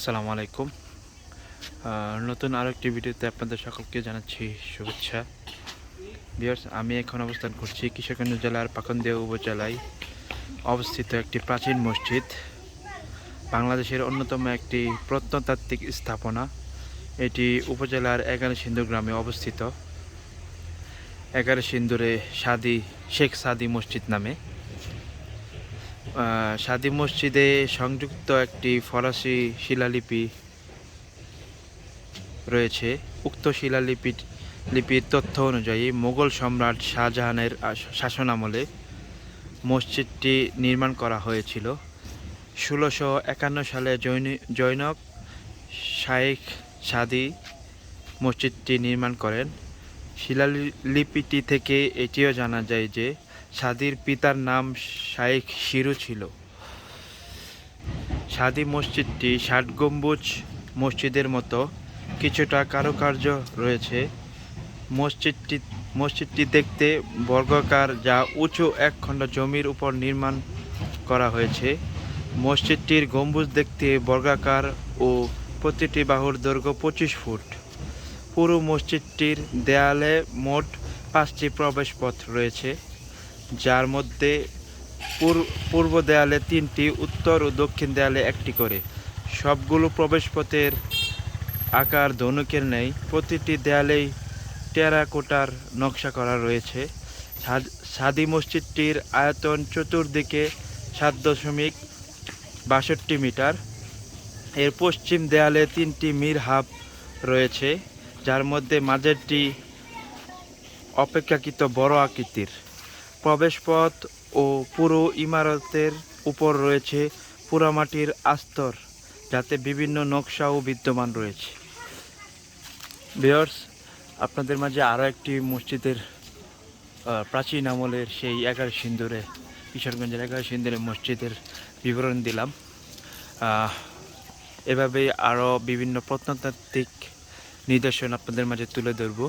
আসসালামু আলাইকুম। নতুন আরও একটি ভিডিওতে আপনাদের সকলকে জানাচ্ছি শুভেচ্ছা। বিয়ার্স আমি এখন অবস্থান করছি কিশোরগঞ্জ জেলার পাকন্দিয়া উপজেলায় অবস্থিত একটি প্রাচীন মসজিদ। বাংলাদেশের অন্যতম একটি প্রত্নতাত্ত্বিক স্থাপনা। এটি উপজেলার এগারো সিন্ধু গ্রামে অবস্থিত। এগারো সিন্ধুরে সাদি শেখ সাদি মসজিদ নামে। সাদি মসজিদে সংযুক্ত একটি ফরাসি শিলালিপি রয়েছে। উক্ত শিলালিপি লিপির তথ্য অনুযায়ী মোগল সম্রাট শাহজাহানের শাসনামলে মসজিদটি নির্মাণ করা হয়েছিল। ষোলোশো একান্ন সালে জৈন- জৈনক শাইখ সাদি মসজিদটি নির্মাণ করেন। শিলালিপিটি থেকে এটিও জানা যায় যে সাদির পিতার নাম শাইখ শিরু ছিল। সাদি মসজিদটি ষাট গম্বুজ মসজিদের মতো। কিছুটা কারুকার্য রয়েছে। মসজিদটি মসজিদটি দেখতে বর্গাকার, যা উঁচু এক খণ্ড জমির উপর নির্মাণ করা হয়েছে। মসজিদটির গম্বুজ দেখতে বর্গাকার ও প্রতিটি বাহুর দৈর্ঘ্য পঁচিশ ফুট। পুরো মসজিদটির দেয়ালে মোট পাঁচটি প্রবেশপথ রয়েছে। যার মধ্যে পূর্ব দেয়ালে তিনটি, উত্তর ও দক্ষিণ দেয়ালে একটি করে। সবগুলো প্রবেশপথের আকার ধনুকের নেই। প্রতিটি দেয়ালেই টেরাকোটার নকশা করা রয়েছে। সাদি মসজিদটির আয়তন চতুর্দিকে সাত দশমিক বাষট্টি মিটার। এর পশ্চিম দেয়ালে তিনটি মিরহাব রয়েছে, যার মধ্যে মাঝেরটি অপেক্ষাকৃত বড় আকৃতির। প্রবেশপথ ও পুরো ইমারতের উপর রয়েছে পোড়ামাটির আস্তর, যাতে বিভিন্ন নকশাও বিদ্যমান রয়েছে। ভিওর্স আপনাদের মাঝে আরও একটি মসজিদের প্রাচীন আমলের সেই এগারো সিন্দুরে, কিশোরগঞ্জের এগারো সিন্দুরে মসজিদের বিবরণ দিলাম। এভাবেই আরও বিভিন্ন প্রত্নতাত্ত্বিক নিদর্শন আপনাদের মাঝে তুলে ধরবো।